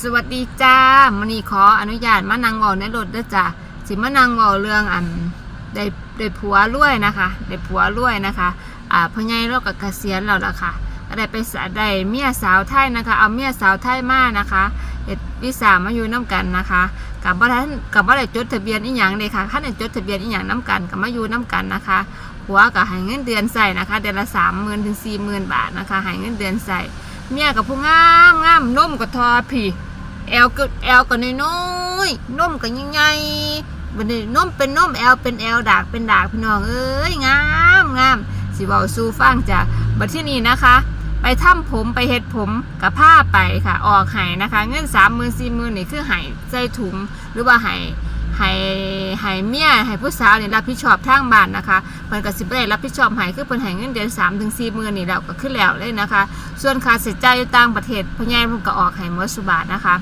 สวัสดีจ้ามันนี้ขออนุญาตมานั่งเว้าในรถเด้อจ้าสิมานั่งเว้าเรื่องอันได้ได้ผัวรวยนะคะได้ผัวรวยนะคะอ่าพ่อใหญ่เราก็เกษียณแล้วล่ะค่ะได้ไปสะได้เมียสาวไทยนะคะ เอาเมียสาวไทยมานะคะเฮ็ดวิสามาอยู่น้กันนะคะกับบ่ทันกับบ่ได้จดทะเบียนอีหยังเลยค่ะคันได้จดทะเบียนอีหยังน้กันกับมาอยู่น้กันนะคะผัวก็ให้เงินเดือนใส่นะคะ เดือนละ30,000ถึง40,000บาทนะคะให้เงินเดือนใส่ เมียกับผู้งามงามนมก็ทอพี่แอลก็แอลก็น้อยๆนมก็ใหญ่ๆบัดนี้นมเป็นนมแอลเป็นแอลดากเป็นดากพี่น้องเอ้ยงามงามสิเว้าสู่ฟังจ้ะบัดที่นี่นะคะ ไปทำผมไปเฮ็ดผมกับผ้าไปค่ะ ออกไห้นะคะ เงินสามหมื่นสี่หมื่นนี่คือไห้ใส่ถุงหรือว่าไห้ ไห้ไห้เมียไห้ผู้สาวนี่รับผิดชอบทางบ้านนะคะเพิ่นก็สิบ่ได้รับผิดชอบไห้คือเพิ่นให้เงินเดือน3ถึง4หมื่นนี่แล้วก็ขึ้นแล้วเลยนะคะ ส่วนค่าใช้จ่ายอยู่ต่างประเทศพ่อใหญ่เพิ่นก็ออกให้หมดสุบาทนะคะ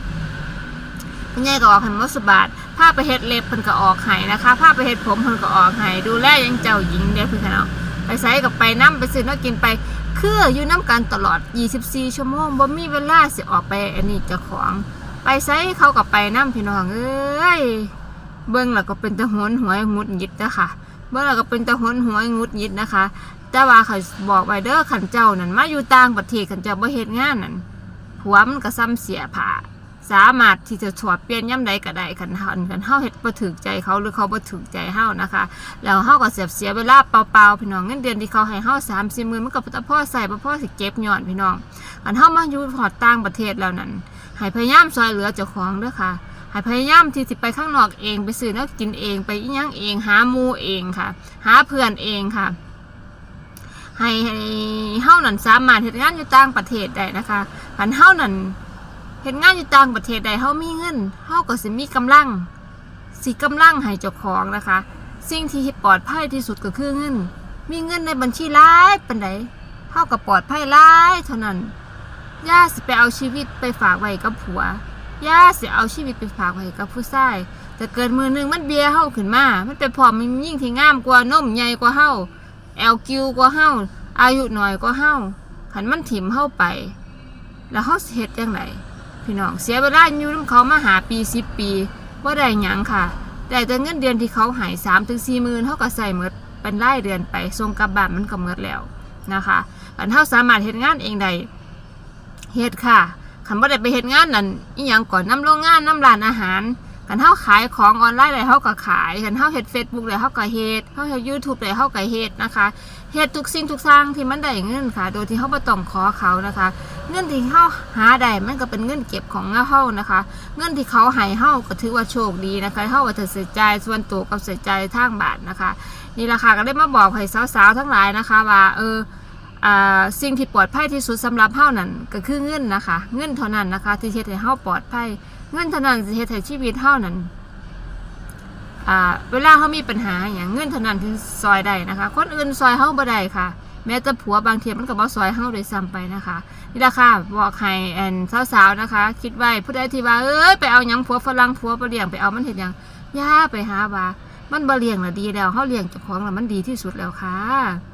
พ่อใหญ่ก็ออกให้หมดสุบาทผ้าไปเฮ็ดเล็บเพิ่นก็ออกให้นะคะผ้าไปเฮ็ดผมเพิ่นก็ออกให้ดูแลยังเจ้าหญิงเด้อพี่น้องไปใส่กับไปน้ำไปซื้อน้ำกินไปคืออยู่น้ำกันตลอด 24 ชั่วโมงบ่มีเวลาสิออกไปอันนี้เจ้าของ ไปใส่เขากับไปน้ำพี่น้องเอ้ย เบิ่งแล้วก็เป็นตะหนหวยงุดหงิดนะคะเบิ่งแล้วก็เป็นตะหนหวยงุดหงิดนะคะ แต่ว่าเขาบอกไว้เด้อขันเจ้านั่นมาอยู่ต่างประเทศขันเจ้าบ่เฮ็ดงานนั่นผัวมันก็ซ้ำเสียผ้าสามารถที่จะถอดเปลี่ยนย่ำใดก็ได้คันเฮาคันเฮาเฮ็ดบ่ถูกใจเขาหรือเขาบ่ถูกใจเฮานะคะ แล้วเฮาก็เสียเสียเวลาเปล่าๆพี่น้องเงินเดือนที่เขาให้เฮา30,000มื้อมันก็บ่พอใส่บ่พอสิเก็บย้อนพี่น้องคันเฮามาอยู่ฮอดต่างประเทศแล้วนั่นให้พยายามช่วยเหลือเจ้าของเด้อค่ะ ให้พยายามที่จะไปข้างนอกเองไปซื้อแล้วกินเองไปอีหยังเองหาหมูเองค่ะ หาเพื่อนเองค่ะ ให้ให้เฮานั่นสามารถเฮ็ดงานอยู่ต่างประเทศได้นะคะคันเฮานั่นเฮ็ดงานอยู่ต่างประเทศได้เฮามีเงินเฮาก็สิมีกำลังสิกำลังให้เจ้าของนะคะ สิ่งที่ปลอดภัยที่สุดก็คือเงิน มีเงินในบัญชีหลายปานใดเฮาก็ปลอดภัยหลายเท่านั้นย่าสิไปเอาชีวิตไปฝากไว้กับผัว ย่าเสียเอาชีวิตไปฝากไว้กับผู้ชายแต่เกิดมือหนึงมันเบียเฮาขึ้นมา มันไปพร้อมมันยิ่งที่งามกว่านมใหญ่กว่าเฮาแอลกิวกว่าเฮาอายุหน้อยกว่าเฮาขันมันถิ่มเฮาไป แล้วเฮาเฮ็ดจังไดพี่น้องเสียเวลาอยู่นํเขามาหาปี10ปีบ่าได้หยังค่ะได้แต่เงินเดือนที่เขาให้3ถึง4หมื่นเฮาก็ใส่หมดเป็นรายเดือนไปส่งกลับบ้านมันก็หมดแล้วนะคะอันเฮาสามารถเฮ็ดงานเองได้เฮ็ดค่ะ คันบ่ได้ไปเฮ็ดงานนั่นอีหยังก่อนน้ำโรงงานน้ำร้านอาหารคันเฮาขายของออนไลน์ได้เฮาก็ขายคันเฮาเฮ็ด Facebook ได้เฮาก็เฮ็ดเฮาเฮ็ด YouTube ได้เฮาก็เฮ็ดนะคะเฮ็ดทุกสิ่งทุกอย่างที่มันได้เงินค่ะ โดยที่เฮาบ่ต้องขอเขานะคะ เงินที่เฮาหาได้มันก็เป็นเงินเก็บของเฮานะคะ เงินที่เขาให้เฮาก็ถือว่าโชคดีนะคะเฮาว่าจะเสียใจส่วนตัวกับเสียใจทางบาทนะคะ นี่ละค่ะก็ได้มาบอกให้สาวๆทั้งหลายนะคะว่าเออ สิ่งที่ปลอดภัยที่สุดสำหรับเฮานั่นก็คือเงินนะคะ เงินเท่านั้นนะคะ ที่เฮ็ดให้เฮาปลอดภัย เงินเท่านั้นที่เฮ็ดให้ชีวิตเฮานั่นเวลาเฮามีปัญหาอย่างเงินเท่านั้นที่ซอยได้นะคะ คนอื่นซอยเฮาบ่ได้ค่ะ แม้แต่ผัวบางทีมันก็บ่ซอยเฮาด้วยซ้ำไปนะคะนี่ล่ะค่ะบอกให้แอนสาวๆนะคะ คิดไว้ผู้ใดที่ว่าเอ้ยไปเอาหยังผัวฝรั่งผัวบ่เลี้ยงไปเอามันเฮ็ดหยังอย่าไปหาว่ามันบ่เลี้ยงน่ะดีแล้วเฮาเลี้ยงเจ้าของแล้วมันดีที่สุดแล้วค่ะ